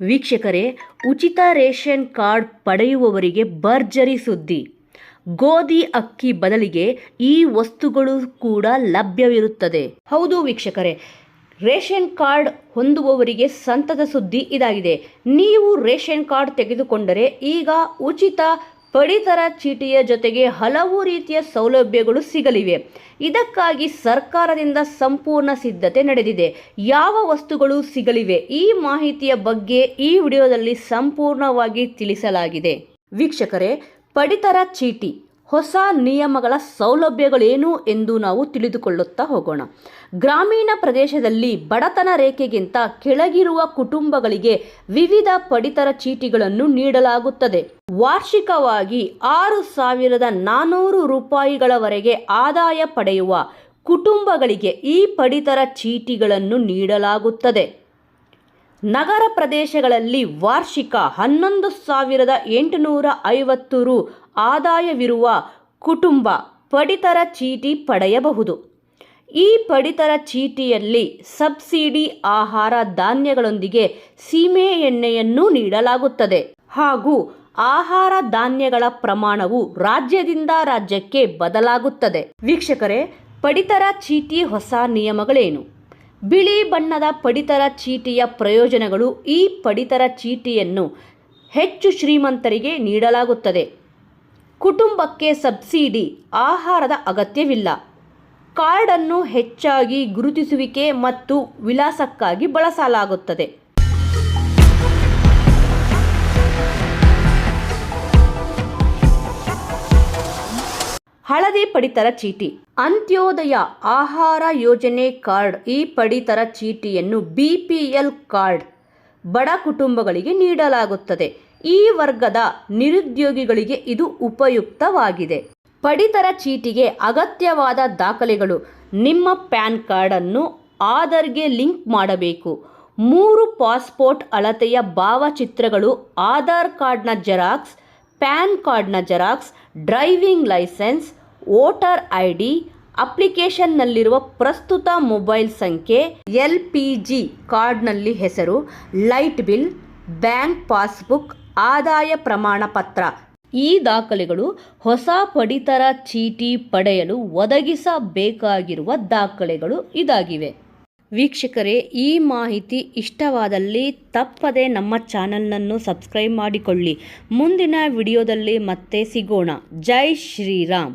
ವೀಕ್ಷಕರೇ, ಉಚಿತ ration card ಪಡೆಯುವವರಿಗೆ ಭರ್ಜರಿ ಸುದ್ದಿ. ಗೋಧಿ ಅಕ್ಕಿ ಬದಲಿಗೆ ಈ ವಸ್ತುಗಳು ಕೂಡ ಲಭ್ಯವಿರುತ್ತದೆ. ಹೌದು ವೀಕ್ಷಕರೇ, ರೇಷನ್ ಕಾರ್ಡ್ ಹೊಂದುವವರಿಗೆ ಸಂತದ ಸುದ್ದಿ ಇದಾಗಿದೆ. ನೀವು ರೇಷನ್ ಕಾರ್ಡ್ ತೆಗೆದುಕೊಂಡರೆ ಈಗ ಉಚಿತ ಪಡಿತರ ಚೀಟಿಯ ಜೊತೆಗೆ ಹಲವು ರೀತಿಯ ಸೌಲಭ್ಯಗಳು ಸಿಗಲಿವೆ. ಇದಕ್ಕಾಗಿ ಸರ್ಕಾರದಿಂದ ಸಂಪೂರ್ಣ ಸಿದ್ಧತೆ ನಡೆದಿದೆ. ಯಾವ ವಸ್ತುಗಳು ಸಿಗಲಿವೆ ಈ ಮಾಹಿತಿಯ ಬಗ್ಗೆ ಈ ವಿಡಿಯೋದಲ್ಲಿ ಸಂಪೂರ್ಣವಾಗಿ ತಿಳಿಸಲಾಗಿದೆ. ವೀಕ್ಷಕರೇ, ಪಡಿತರ ಚೀಟಿ ಹೊಸ ನಿಯಮಗಳ ಸೌಲಭ್ಯಗಳೇನು ಎಂದು ನಾವು ತಿಳಿದುಕೊಳ್ಳುತ್ತಾ ಹೋಗೋಣ. ಗ್ರಾಮೀಣ ಪ್ರದೇಶದಲ್ಲಿ ಬಡತನ ರೇಖೆಗಿಂತ ಕೆಳಗಿರುವ ಕುಟುಂಬಗಳಿಗೆ ವಿವಿಧ ಪಡಿತರ ಚೀಟಿಗಳನ್ನು ನೀಡಲಾಗುತ್ತದೆ. ವಾರ್ಷಿಕವಾಗಿ ಆರು ಸಾವಿರದ ನಾನ್ನೂರು ರೂಪಾಯಿಗಳವರೆಗೆ ಆದಾಯ ಪಡೆಯುವ ಕುಟುಂಬಗಳಿಗೆ ಈ ಪಡಿತರ ಚೀಟಿಗಳನ್ನು ನೀಡಲಾಗುತ್ತದೆ. ನಗರ ಪ್ರದೇಶಗಳಲ್ಲಿ ವಾರ್ಷಿಕ ಹನ್ನೊಂದು ಸಾವಿರದ ಎಂಟುನೂರ ಐವತ್ತು ರು ಆದಾಯವಿರುವ ಕುಟುಂಬ ಪಡಿತರ ಚೀಟಿ ಪಡೆಯಬಹುದು. ಈ ಪಡಿತರ ಚೀಟಿಯಲ್ಲಿ ಸಬ್ಸಿಡಿ, ಆಹಾರ ಧಾನ್ಯಗಳೊಂದಿಗೆ ಸೀಮೆ ಎಣ್ಣೆಯನ್ನು ನೀಡಲಾಗುತ್ತದೆ. ಹಾಗೂ ಆಹಾರ ಧಾನ್ಯಗಳ ಪ್ರಮಾಣವು ರಾಜ್ಯದಿಂದ ರಾಜ್ಯಕ್ಕೆ ಬದಲಾಗುತ್ತದೆ. ವೀಕ್ಷಕರೇ, ಪಡಿತರ ಚೀಟಿ ಹೊಸ ನಿಯಮಗಳೇನು? ಬಿಳಿ ಬಣ್ಣದ ಪಡಿತರ ಚೀಟಿಯ ಪ್ರಯೋಜನಗಳು ಈ ಪಡಿತರ ಚೀಟಿಯನ್ನು ಹೆಚ್ಚು ಶ್ರೀಮಂತರಿಗೆ ನೀಡಲಾಗುತ್ತದೆ. ಕುಟುಂಬಕ್ಕೆ ಸಬ್ಸಿಡಿ, ಆಹಾರದ ಅಗತ್ಯವಿಲ್ಲ. ಕಾರ್ಡನ್ನು ಹೆಚ್ಚಾಗಿ ಗುರುತಿಸುವಿಕೆ ಮತ್ತು ವಿಳಾಸಕ್ಕಾಗಿ ಬಳಸಲಾಗುತ್ತದೆ. ಹಳದಿ ಪಡಿತರ ಚೀಟಿ. ಅಂತ್ಯೋದಯ ಆಹಾರ ಯೋಜನೆ ಕಾರ್ಡ್ ಈ ಪಡಿತರ ಚೀಟಿಯನ್ನು ಬಿ ಪಿ ಎಲ್ ಕಾರ್ಡ್ ಬಡ ಕುಟುಂಬಗಳಿಗೆ ನೀಡಲಾಗುತ್ತದೆ. ಈ ವರ್ಗದ ನಿರುದ್ಯೋಗಿಗಳಿಗೆ ಇದು ಉಪಯುಕ್ತವಾಗಿದೆ. ಪಡಿತರ ಚೀಟಿಗೆ ಅಗತ್ಯವಾದ ದಾಖಲೆಗಳು. ನಿಮ್ಮ ಪ್ಯಾನ್ ಕಾರ್ಡನ್ನು ಆಧಾರ್ಗೆ ಲಿಂಕ್ ಮಾಡಬೇಕು. ಮೂರು ಪಾಸ್ಪೋರ್ಟ್ ಅಳತೆಯ ಭಾವಚಿತ್ರಗಳು, ಆಧಾರ್ ಕಾರ್ಡ್ನ ಜೆರಾಕ್ಸ್ ಪ್ಯಾನ್ ಕಾರ್ಡ್ನ xerox, driving licence, voter I D ಅಪ್ಲಿಕೇಶನ್ನಲ್ಲಿರುವ ಪ್ರಸ್ತುತ ಮೊಬೈಲ್ ಸಂಖ್ಯೆ, ಎಲ್ ಪಿ ಜಿ ಕಾರ್ಡ್ನಲ್ಲಿ ಹೆಸರು, ಲೈಟ್ ಬಿಲ್, ಬ್ಯಾಂಕ್ ಪಾಸ್ಬುಕ್, ಆದಾಯ ಪ್ರಮಾಣ ಪತ್ರ. ಈ ದಾಖಲೆಗಳು ಹೊಸ ಪಡಿತರ ಚೀಟಿ ಪಡೆಯಲು ಒದಗಿಸಬೇಕಾಗಿರುವ ದಾಖಲೆಗಳು ಇದಾಗಿವೆ. ವೀಕ್ಷಕರೇ, ಈ ಮಾಹಿತಿ ಇಷ್ಟವಾದಲ್ಲಿ ತಪ್ಪದೆ ನಮ್ಮ ಚಾನಲನ್ನು ಸಬ್ಸ್ಕ್ರೈಬ್ ಮಾಡಿಕೊಳ್ಳಿ. ಮುಂದಿನ ವಿಡಿಯೋದಲ್ಲಿ ಮತ್ತೆ ಸಿಗೋಣ. ಜೈ ಶ್ರೀರಾಮ್.